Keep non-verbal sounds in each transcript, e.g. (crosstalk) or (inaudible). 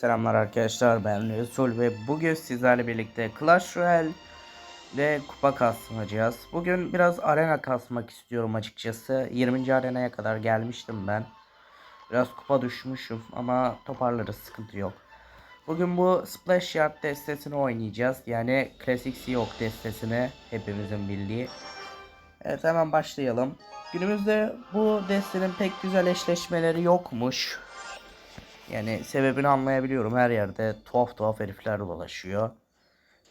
Selamlar arkadaşlar ben Resul ve bugün sizlerle birlikte Clash Royale ve kupa kasmayacağız. Bugün biraz arena kasmak istiyorum açıkçası. 20. arenaya kadar gelmiştim ben. Biraz kupa düşmüşüm ama toparlarız sıkıntı yok. Bugün bu Splash Yard destesini oynayacağız. Yani Classic Seahawk destesini hepimizin bildiği. Evet hemen başlayalım. Günümüzde bu destenin pek güzel eşleşmeleri yokmuş. Yani sebebini anlayabiliyorum. Her yerde tuhaf tuhaf herifler dolaşıyor.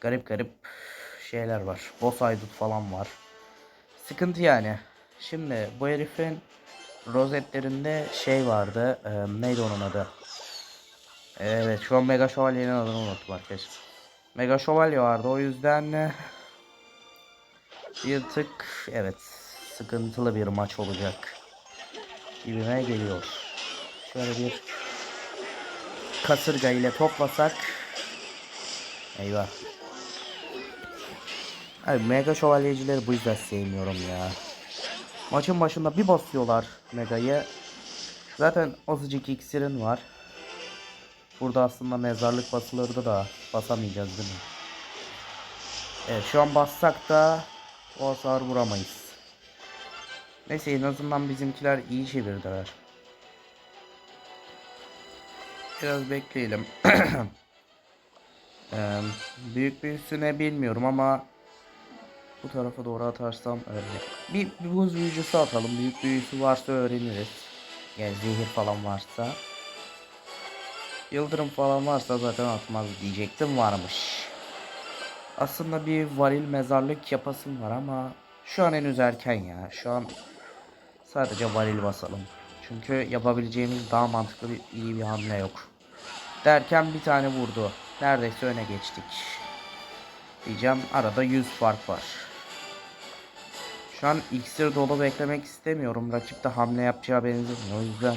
Garip garip şeyler var. Boss haydut falan var. Sıkıntı yani. Şimdi bu herifin rozetlerinde şey vardı. e, neydi onun adı? Evet şu an Mega Şövalye'nin adını unuttum arkadaşlar. Mega Şövalye vardı o yüzden e, bir tık evet sıkıntılı bir maç olacak. Gibime geliyor. Şöyle bir kasırga ile toplasak. Eyvah. Abi mega şövalyecileri bu yüzden sevmiyorum ya. Maçın başında bir basıyorlar megayı. Zaten azıcık iksirin var. Burada aslında mezarlık basılırdı da basamayacağız değil mi? Evet şu an bassak da o hasar vuramayız. Neyse en azından bizimkiler iyi çevirdiler Biraz bekleyelim. (clears throat) Eee, büyük büyüsüne bilmiyorum ama bu tarafa doğru atarsam öyle. Bir, bir buz büyücüsü atalım. Büyük büyüsü varsa öğreniriz. Yani zehir falan varsa. Yıldırım falan varsa zaten atmaz diyecektim varmış. Aslında bir varil mezarlık yapasım var ama şu an henüz erken ya. Şu an sadece varil basalım. Çünkü yapabileceğimiz daha mantıklı bir iyi bir hamle yok. Derken bir tane vurdu. Neredeyse öne geçtik. Diyeceğim arada 100 fark var. Şu an iksir dolu beklemek istemiyorum. Rakip de hamle yapacağı benzemiyor. O yüzden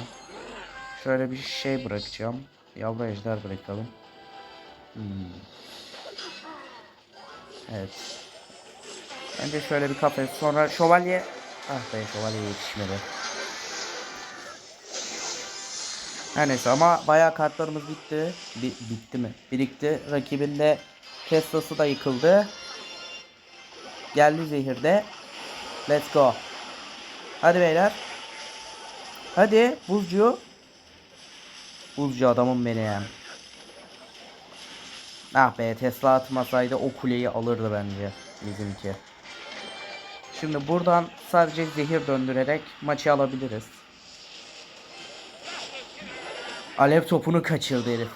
şöyle bir şey bırakacağım. Yavru ejder bırakalım. Hmm. Evet. Önce şöyle bir kafes sonra şövalye. Ah be şövalye yetişmedi. Her neyse ama bayağı kartlarımız bitti. Bi- bitti mi? Birikti. Rakibin de Tesla'sı da yıkıldı. Geldi zehirde. Let's go. Hadi beyler. Hadi buzcu. Buzcu adamım benim. Ah be Tesla atmasaydı o kuleyi alırdı bence bizimki. Şimdi buradan sadece zehir döndürerek maçı alabiliriz. Alev topunu kaçırdı herif.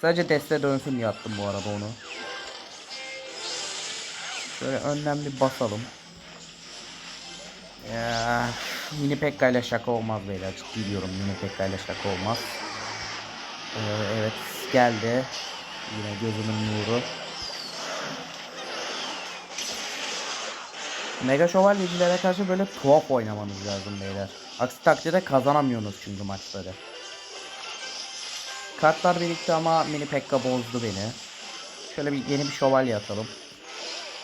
Sadece deste dönsün diye attım bu arada onu. Şöyle önden bir basalım. Ya, mini Pekka şaka olmaz beyler. Ciddi diyorum mini Pekka ile şaka olmaz. Ee, evet geldi. Yine gözümün nuru. Mega şövalyecilere karşı böyle tuhaf oynamanız lazım beyler. Aksi takdirde kazanamıyorsunuz çünkü maçları. Kartlar birlikte ama mini Pekka bozdu beni. Şöyle bir yeni bir şövalye atalım.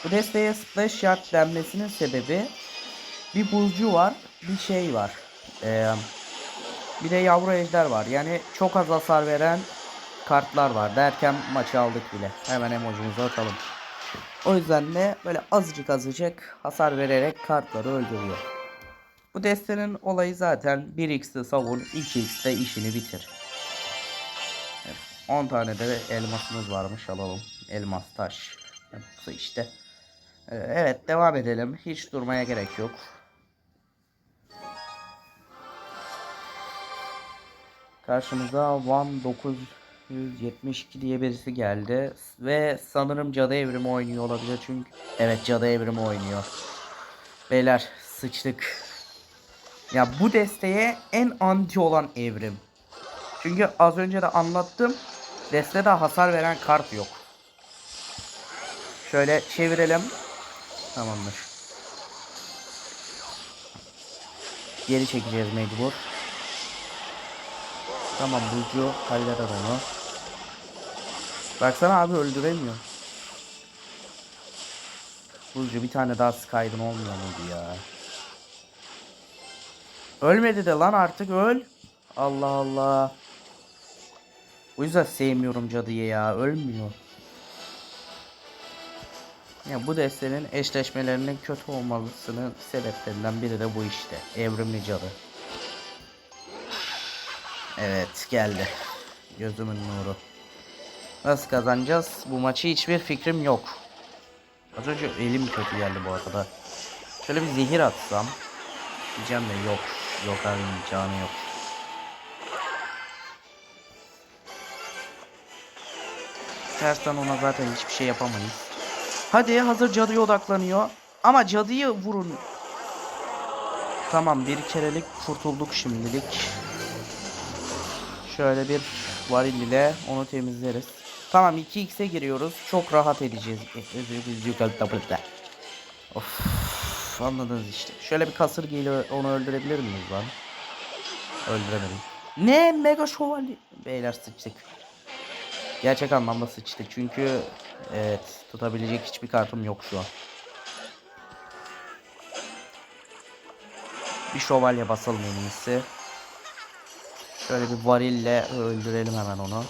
Bu desteğe splash yard denmesinin sebebi bir buzcu var, bir şey var. Ee, bir de yavru ejder var. Yani çok az hasar veren kartlar var derken maçı aldık bile. Hemen emojimizi atalım. O yüzden de böyle azıcık azıcık hasar vererek kartları öldürüyor. Bu destenin olayı zaten 1x'de savun, 2x'de işini bitir. 10 tane de elmasımız varmış alalım. Elmas taş. Bu işte. Ee, Evet devam edelim. Hiç durmaya gerek yok. Karşımıza Van 972 diye birisi geldi. Ve sanırım cadı evrimi oynuyor olabilir çünkü. Evet cadı evrimi oynuyor. Beyler sıçtık. Ya bu desteğe en anti olan evrim. Çünkü az önce de anlattım. Destede hasar veren kart yok. Şöyle çevirelim. Tamamdır. Geri çekeceğiz mecbur. Tamam Burcu halleder onu. Baksana abi öldüremiyor. Burcu bir tane daha Sky'dın olmuyor muydu ya? Ölmedi de lan artık öl. Allah Allah. O yüzden sevmiyorum cadıyı ya. Ölmüyor. Ya bu destenin eşleşmelerinin kötü olmasının sebeplerinden biri de bu işte. Evrimli cadı. Evet geldi. Gözümün nuru. Nasıl kazanacağız? Bu maçı hiçbir fikrim yok. Az önce elim kötü geldi bu arada. Şöyle bir zehir atsam. Diyeceğim de yok. Yok abi imkanı yok. Tersten ona zaten hiçbir şey yapamayız. Hadi hazır cadıya odaklanıyor. Ama cadıyı vurun. Tamam bir kerelik kurtulduk şimdilik. Şöyle bir varil ile onu temizleriz. Tamam 2x'e giriyoruz. Çok rahat edeceğiz. Biz yukarıda Of anladınız işte. Şöyle bir kasırgayla onu öldürebilir miyiz lan? Öldüremedim. Ne mega şövalye. Beyler sıçtık. Gerçek anlamda sıçtık çünkü evet tutabilecek hiçbir kartım yok şu an. Bir şövalye basalım en iyisi. Şöyle bir varille öldürelim hemen onu.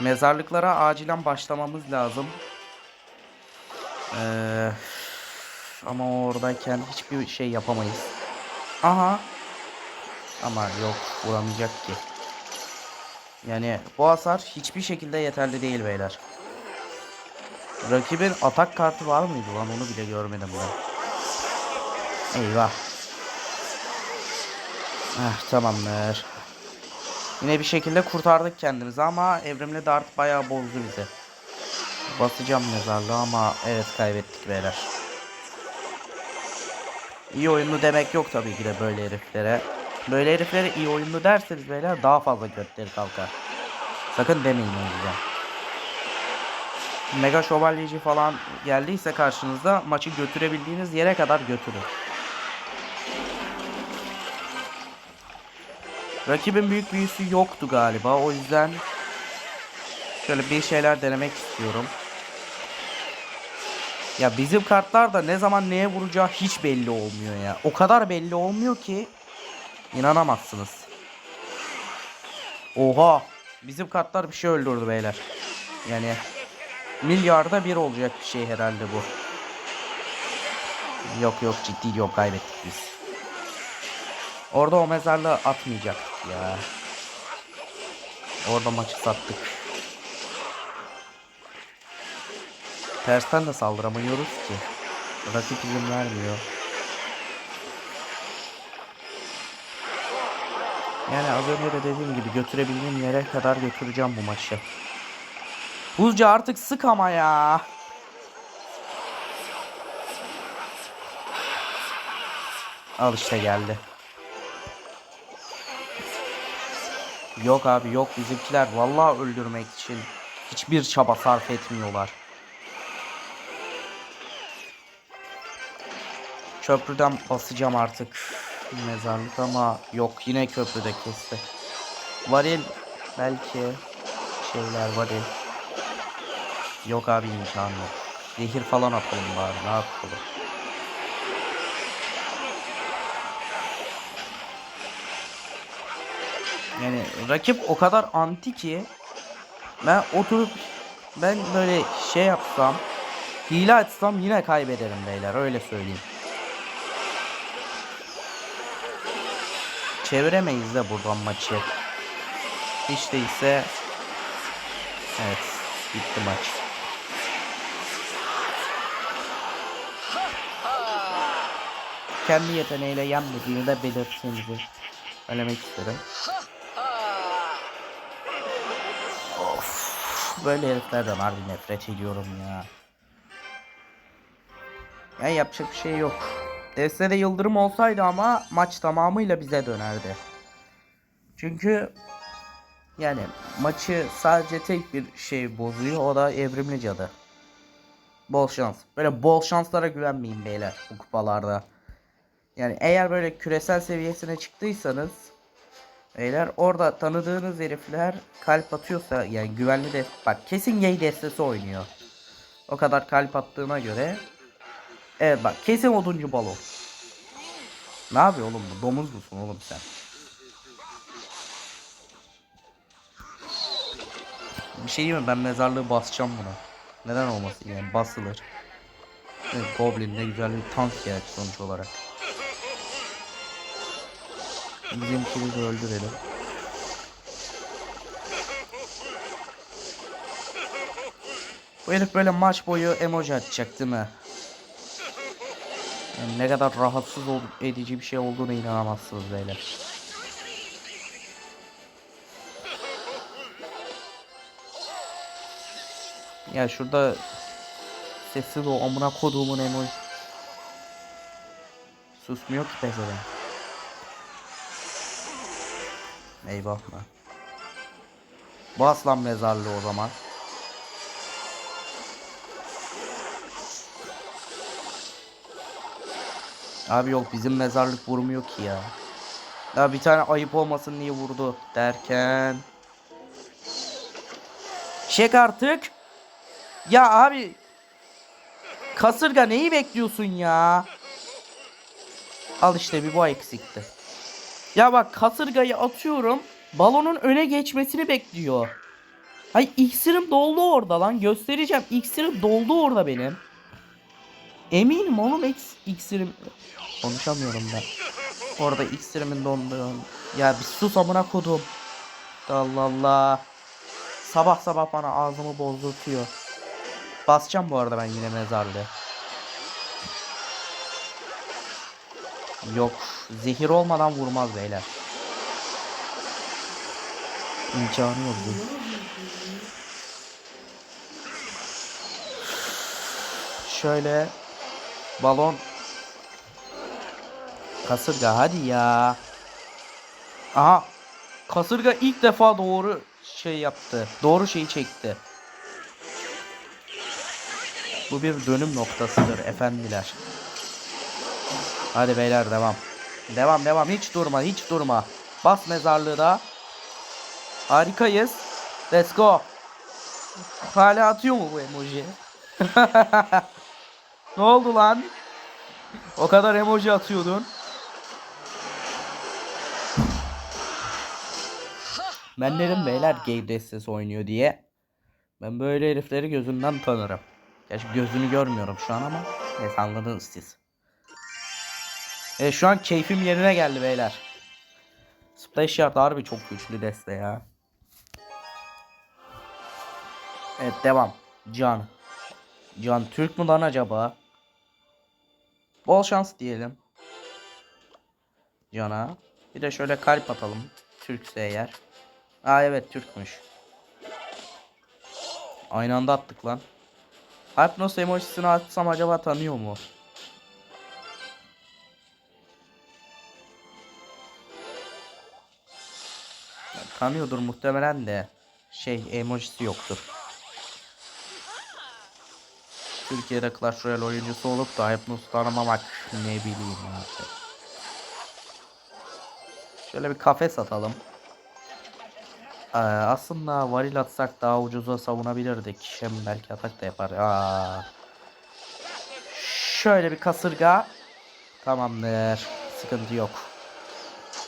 Mezarlıklara acilen başlamamız lazım. Ee, ama oradayken hiçbir şey yapamayız. Aha. Ama yok vuramayacak ki. Yani bu hasar hiçbir şekilde yeterli değil beyler. Rakibin atak kartı var mıydı lan onu bile görmedim ben. Eyvah. Ah tamamdır. Yine bir şekilde kurtardık kendimizi ama evrimli dart bayağı bozdu bizi. Basacağım mezarlığı ama evet kaybettik beyler. İyi oyunlu demek yok tabii ki de böyle heriflere. Böyle heriflere iyi oyunlu derseniz beyler daha fazla götleri kalkar. Sakın demeyin o. Mega şövalyeci falan geldiyse karşınızda maçı götürebildiğiniz yere kadar götürün. Rakibin büyük büyüsü yoktu galiba. O yüzden şöyle bir şeyler denemek istiyorum. Ya bizim kartlar da ne zaman neye vuracağı hiç belli olmuyor ya. O kadar belli olmuyor ki inanamazsınız. Oha! Bizim kartlar bir şey öldürdü beyler. Yani milyarda bir olacak bir şey herhalde bu. Yok yok ciddi yok kaybettik biz. Orada o mezarlığı atmayacaktık ya. Orada maçı sattık. Tersten de saldıramıyoruz ki. Rakip izin vermiyor. Yani az önce de dediğim gibi götürebildiğim yere kadar götüreceğim bu maçı. Buzca artık sık ama ya. Al işte geldi. Yok abi yok bizimkiler vallahi öldürmek için hiçbir çaba sarf etmiyorlar. Köprüden basacağım artık mezarlık ama yok yine köprüde kesti. Varil belki şeyler varil. Yok abi imkanı yok. Zehir falan atalım bari ne yapalım. Yani rakip o kadar anti ki ben oturup ben böyle şey yapsam hile açsam yine kaybederim beyler öyle söyleyeyim. Çeviremeyiz de buradan maçı. Hiç değilse evet bitti maç. Kendi yeteneğiyle yenmediğini de belirttiğinizi söylemek isterim. Of, böyle heriflerden harbi nefret ediyorum ya. Ya yapacak bir şey yok. Destede yıldırım olsaydı ama maç tamamıyla bize dönerdi. Çünkü yani maçı sadece tek bir şey bozuyor o da evrimli cadı. Bol şans. Böyle bol şanslara güvenmeyin beyler bu kupalarda. Yani eğer böyle küresel seviyesine çıktıysanız Beyler orada tanıdığınız herifler kalp atıyorsa yani güvenli de bak kesin gay destesi oynuyor. O kadar kalp attığına göre Evet bak kesin oduncu balo. Ne yapıyor oğlum bu? Domuz musun oğlum sen? Bir şey diyeyim mi? Ben mezarlığı basacağım buna. Neden olmasın yani basılır. Evet, Goblin de güzel bir tank yani sonuç olarak. Bizimkini de öldürelim. Bu herif böyle maç boyu emoji atacak değil mi? Yani ne kadar rahatsız edici bir şey olduğunu inanamazsınız beyler. Ya şurada sessiz o amına koduğumun emoji. Susmuyor ki pezevenk. Eyvah lan. Bas lan mezarlığı o zaman. Abi yok bizim mezarlık vurmuyor ki ya. Ya bir tane ayıp olmasın diye vurdu derken. Çek artık. Ya abi. Kasırga neyi bekliyorsun ya? Al işte bir bu eksikti. Ya bak kasırgayı atıyorum. Balonun öne geçmesini bekliyor. Hay iksirim doldu orada lan. Göstereceğim. İksirim doldu orada benim. Eminim oğlum eks, iksirim. Konuşamıyorum ben. Orada iksirimin dondu. Ya bir sus amına kodum. Allah Allah. Sabah sabah bana ağzımı bozdurtuyor. Basacağım bu arada ben yine mezarlığı. Yok. Zehir olmadan vurmaz beyler. İmkanı yok. Şöyle balon kasırga hadi ya. Aha kasırga ilk defa doğru şey yaptı. Doğru şeyi çekti. Bu bir dönüm noktasıdır efendiler. Hadi beyler devam. Devam devam hiç durma hiç durma. Bas mezarlığı da. Harikayız. Let's go. Hala atıyor mu bu emoji? (laughs) ne oldu lan? O kadar emoji atıyordun. Ben dedim beyler gay destesi oynuyor diye. Ben böyle herifleri gözünden tanırım. Gerçi gözünü görmüyorum şu an ama neyse anladınız siz. E şu an keyfim yerine geldi beyler. Splash Yard harbi çok güçlü deste ya. Evet devam. Can. Can Türk mü lan acaba? Bol şans diyelim. Can'a. Bir de şöyle kalp atalım. Türkse eğer. Aa evet Türkmüş. Aynı anda attık lan. Hypnos emojisini atsam acaba tanıyor mu? Tanıyordur muhtemelen de. Şey emojisi yoktur. Türkiye'de Clash Royale oyuncusu olup da Hypnos'u tanımamak ne bileyim artık. Şöyle bir kafes atalım. Ee, aslında varil atsak daha ucuza savunabilirdik. Hem belki atak da yapar. Aa. Şöyle bir kasırga. Tamamdır. Sıkıntı yok.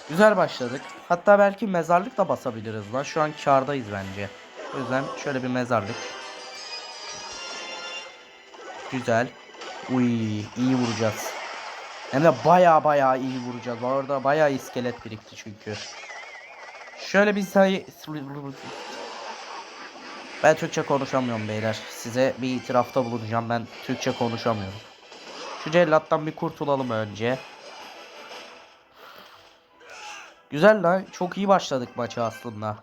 Güzel başladık. Hatta belki mezarlık da basabiliriz lan. Şu an kardayız bence. O yüzden şöyle bir mezarlık. Güzel. Uy, iyi vuracağız. Hem de baya baya iyi vuracağız. Orada baya iskelet birikti çünkü. Şöyle bir sayı... Ben Türkçe konuşamıyorum beyler. Size bir itirafta bulunacağım. Ben Türkçe konuşamıyorum. Şu cellattan bir kurtulalım önce. Güzel lan. Çok iyi başladık maçı aslında.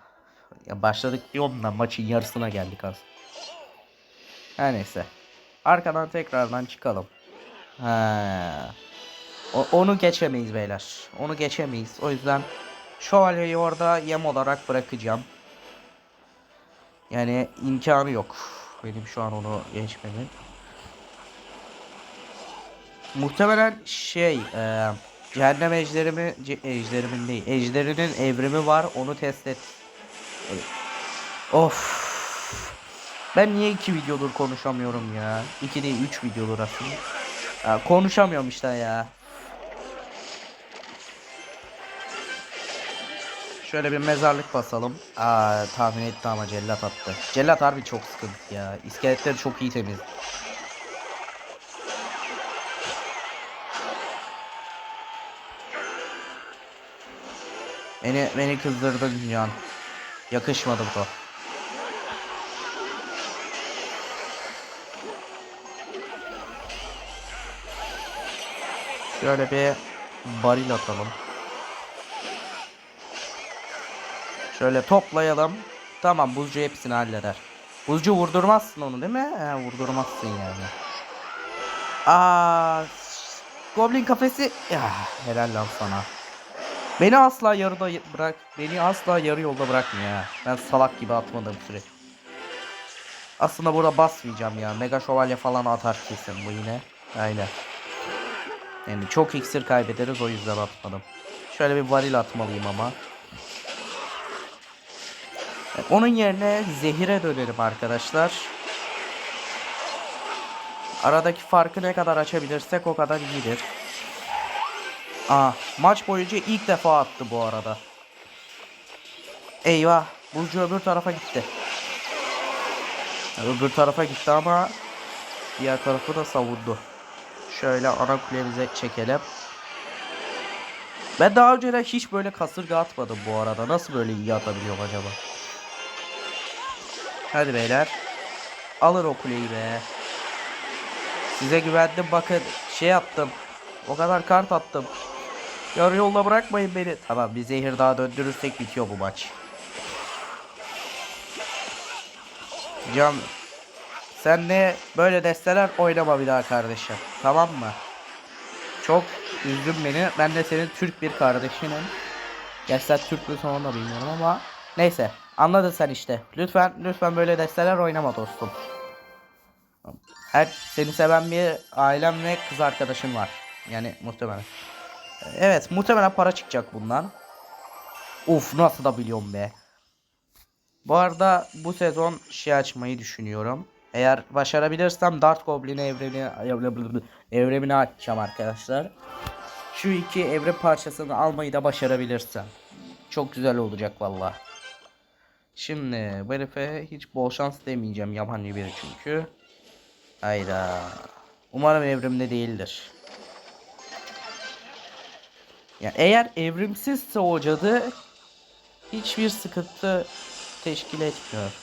Ya başladık diyorum da maçın yarısına geldik aslında. Her neyse. Arkadan tekrardan çıkalım. Ha. O- onu geçemeyiz beyler. Onu geçemeyiz. O yüzden şövalyeyi orada yem olarak bırakacağım. Yani imkanı yok. Benim şu an onu geçmemin. Muhtemelen şey e, cehennem ejderimi ce, ejderimin değil ejderinin evrimi var onu test et. Of. Ben niye iki videodur konuşamıyorum ya? İki değil üç videodur aslında. Ya, konuşamıyorum işte ya. Şöyle bir mezarlık basalım. Aa tahmin etti ama cellat attı. Cellat harbi çok sıkıntı ya. İskeletleri çok iyi temiz. Beni beni kızdırdın Can. Yakışmadı bu. Şöyle bir baril atalım. Şöyle toplayalım. Tamam buzcu hepsini halleder. Buzcu vurdurmazsın onu değil mi? He, vurdurmazsın yani. Aa, Goblin kafesi. Ya, helal lan sana. Beni asla yarıda bırak. Beni asla yarı yolda bırakmıyor ya. Ben salak gibi atmadığım süre. Aslında burada basmayacağım ya. Mega şövalye falan atar kesin bu yine. Aynen. Yani çok iksir kaybederiz o yüzden atmadım. Şöyle bir varil atmalıyım ama. Onun yerine zehire dönerim arkadaşlar. Aradaki farkı ne kadar açabilirsek o kadar iyidir. Aa, maç boyunca ilk defa attı bu arada. Eyvah, Burcu öbür tarafa gitti. Öbür tarafa gitti ama diğer tarafı da savundu. Şöyle ana kulemize çekelim. Ben daha önceden hiç böyle kasırga atmadım bu arada. Nasıl böyle iyi atabiliyorum acaba? Hadi beyler. Alır o kuleyi be. Size güvendim bakın. Şey attım. O kadar kart attım. Yarı yolda bırakmayın beni. Tamam bir zehir daha döndürürsek bitiyor bu maç. Can sen ne böyle desteler oynama bir daha kardeşim. Tamam mı? Çok üzdün beni. Ben de senin Türk bir kardeşinim. Gerçi Türk mü onu da bilmiyorum ama. Neyse. Anladın sen işte. Lütfen lütfen böyle desteler oynama dostum. Her seni seven bir ailem ve kız arkadaşın var. Yani muhtemelen. Evet muhtemelen para çıkacak bundan. Uf nasıl da biliyorum be. Bu arada bu sezon şey açmayı düşünüyorum. Eğer başarabilirsem Dart Goblin evreni evremini açacağım arkadaşlar. Şu iki evre parçasını almayı da başarabilirsem. Çok güzel olacak valla. Şimdi bu hiç bol şans demeyeceğim yabancı biri çünkü. Hayda. Umarım evrimde değildir. Ya eğer evrimsizse o cadı hiçbir sıkıntı teşkil etmiyor.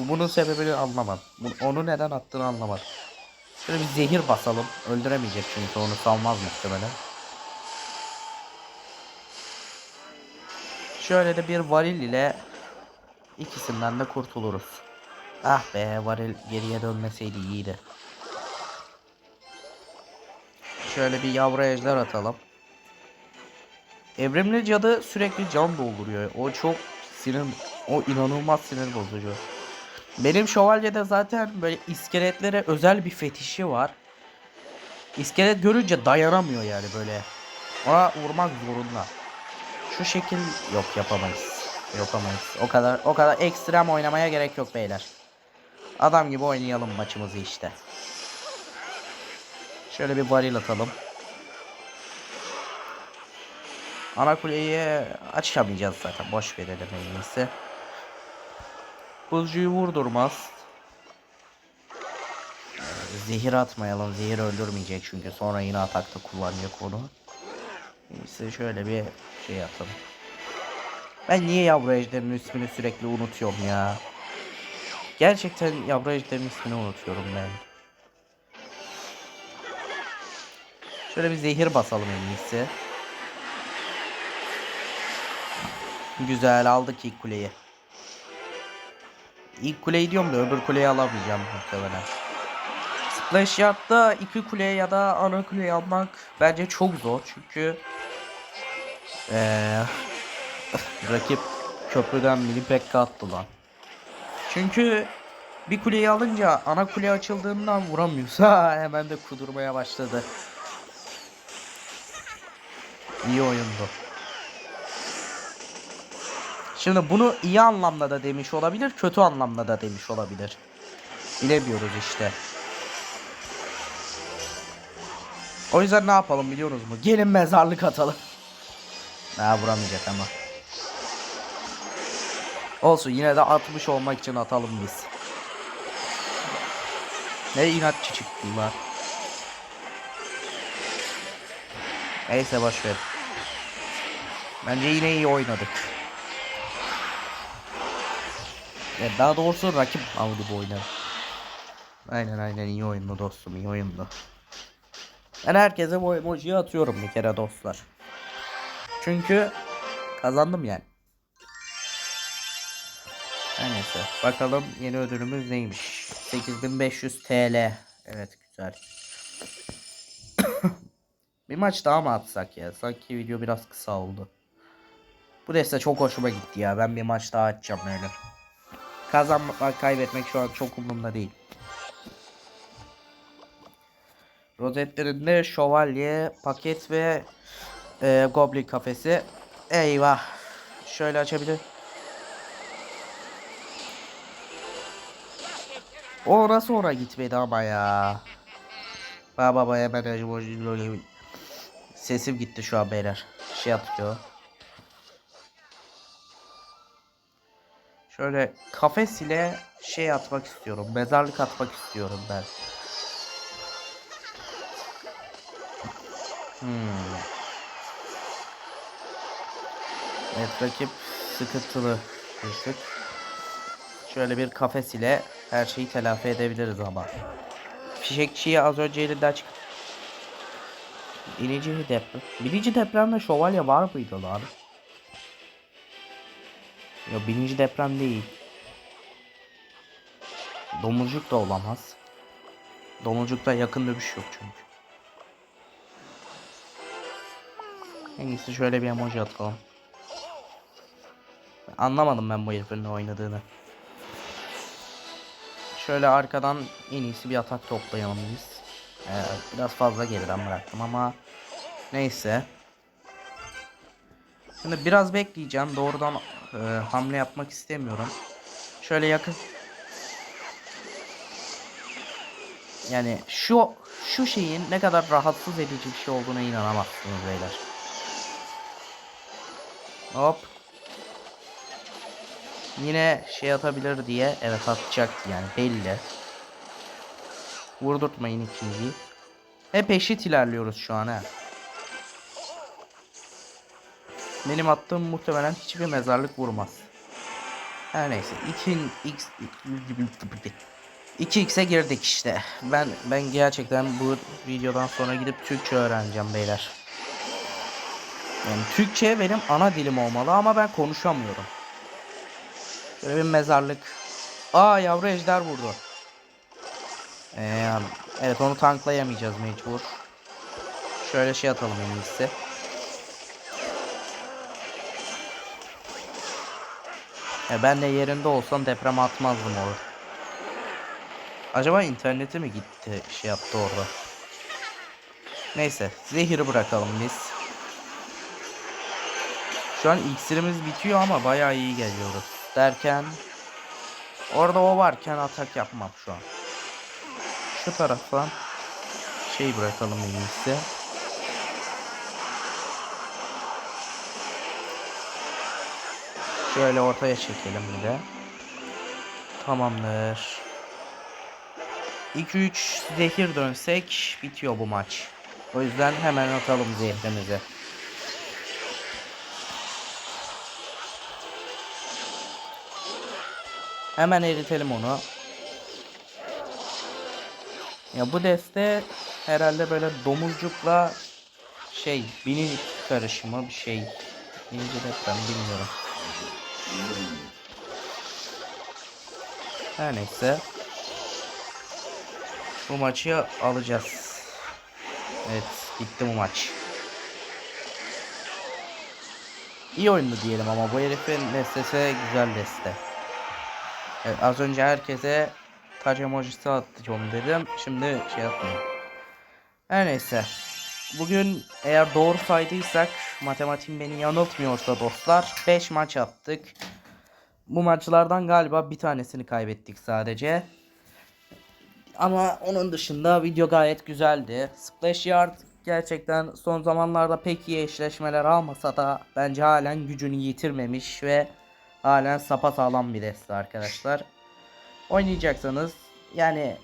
Bu bunun sebebini anlamadım. Onu neden attığını anlamadım. Şöyle bir zehir basalım. Öldüremeyecek çünkü onu salmaz muhtemelen. Şöyle de bir varil ile ikisinden de kurtuluruz. Ah be varil geriye dönmeseydi iyiydi. Şöyle bir yavru ejder atalım. Evrimli cadı sürekli can dolduruyor. O çok sinir, o inanılmaz sinir bozucu. Benim şövalyede zaten böyle iskeletlere özel bir fetişi var. İskelet görünce dayanamıyor yani böyle. Ona vurmak zorunda. Şu şekil yok yapamayız. Yapamayız. O kadar o kadar ekstrem oynamaya gerek yok beyler. Adam gibi oynayalım maçımızı işte. Şöyle bir varil atalım. Ana kuleyi açamayacağız zaten. Boş verelim en iyisi. Buzcuyu vurdurmaz. Zehir atmayalım. Zehir öldürmeyecek çünkü sonra yine atakta kullanacak onu. Neyse şöyle bir şey atalım. Ben niye yavru ejderin ismini sürekli unutuyorum ya. Gerçekten yavru ejderin ismini unutuyorum ben. Şöyle bir zehir basalım en iyisi. Güzel aldık ilk kuleyi. İlk kuleyi diyorum da öbür kuleyi alamayacağım muhtemelen. Splash Yard'da iki kuleye ya da ana kuleyi almak bence çok zor çünkü ee, rakip köprüden mini pekka attı lan. Çünkü bir kuleyi alınca ana kule açıldığından vuramıyorsa (laughs) hemen de kudurmaya başladı. İyi oyundu. Şimdi bunu iyi anlamda da demiş olabilir, kötü anlamda da demiş olabilir. Bilemiyoruz işte. O yüzden ne yapalım biliyorsunuz mu? Gelin mezarlık atalım. Daha vuramayacak ama. Olsun yine de 60 olmak için atalım biz. Ne inatçı çıktılar. Neyse boş ver. Bence yine iyi oynadık. Ya daha doğrusu rakip aldı bu oyunu. Aynen aynen iyi oyundu dostum iyi oyundu. Ben herkese bu emojiyi atıyorum bir kere dostlar. Çünkü kazandım yani. Her neyse bakalım yeni ödülümüz neymiş. 8500 TL. Evet güzel. (coughs) bir maç daha mı atsak ya? Sanki video biraz kısa oldu. Bu deste çok hoşuma gitti ya. Ben bir maç daha açacağım öyle. Kazanmak kaybetmek şu an çok umurumda değil. Rozetlerinde şövalye, paket ve e, goblin kafesi. Eyvah. Şöyle açabilir. O nasıl oraya gitmedi ama ya. Baba baba hemen sesim gitti şu an beyler. Şey atıyor. Şöyle kafes ile şey atmak istiyorum. Mezarlık atmak istiyorum ben. Hmm. Evet rakip sıkıntılı bir. Şöyle bir kafes ile her şeyi telafi edebiliriz ama. Fişekçiyi az önce elinden çık. İnici deprem. Birinci depremde şövalye var mıydı lan? Yok birinci deprem değil. Domuzcuk da olamaz. Domuzcukta yakın dövüş yok çünkü. En iyisi şöyle bir emoji atalım. Anlamadım ben bu herifin oynadığını. Şöyle arkadan en iyisi bir atak toplayalım biz. Ee, biraz fazla geriden bıraktım ama neyse. Şimdi biraz bekleyeceğim. Doğrudan e, hamle yapmak istemiyorum. Şöyle yakın. Yani şu şu şeyin ne kadar rahatsız edici bir şey olduğuna inanamazsınız beyler. Hop. Yine şey atabilir diye evet atacak yani belli. Vurdurtmayın ikinciyi. Hep eşit ilerliyoruz şu an ha. Benim attığım muhtemelen hiçbir mezarlık vurmaz. Her neyse. 2x 2x'e girdik işte. Ben ben gerçekten bu videodan sonra gidip Türkçe öğreneceğim beyler. Yani Türkçe benim ana dilim olmalı ama ben konuşamıyorum. Böyle bir mezarlık. Aa yavru ejder vurdu. Ee, evet onu tanklayamayacağız mecbur. Şöyle şey atalım en iyisi. Ya ben de yerinde olsam deprem atmazdım olur. Acaba interneti mi gitti şey yaptı orada. Neyse zehiri bırakalım biz. Şu an iksirimiz bitiyor ama bayağı iyi geliyoruz. Derken orada o varken atak yapmam şu an. Şu taraftan şey bırakalım en. Şöyle ortaya çekelim bir de. Tamamdır. 2-3 zehir dönsek bitiyor bu maç. O yüzden hemen atalım zehrimizi. Hemen eritelim onu. Ya bu deste herhalde böyle domuzcukla şey bini karışımı bir şey. Birinci deprem bilmiyorum. Her neyse. Bu maçı alacağız. Evet bitti bu maç. İyi oyundu diyelim ama bu herifin destesi güzel deste. Evet, az önce herkese taç emojisi atacağım dedim. Şimdi şey yapmayayım. Her neyse. Bugün eğer doğru saydıysak matematiğim beni yanıltmıyorsa dostlar 5 maç attık. Bu maçlardan galiba bir tanesini kaybettik sadece. Ama onun dışında video gayet güzeldi. Splash Yard gerçekten son zamanlarda pek iyi eşleşmeler almasa da bence halen gücünü yitirmemiş ve halen sapasağlam bir deste arkadaşlar. Oynayacaksanız yani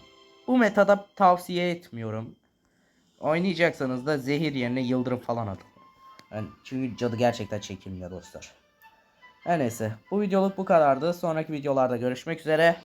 bu metada tavsiye etmiyorum. Oynayacaksanız da zehir yerine yıldırım falan atın. Yani çünkü cadı gerçekten çekilmiyor dostlar. Her neyse bu videoluk bu kadardı. Sonraki videolarda görüşmek üzere.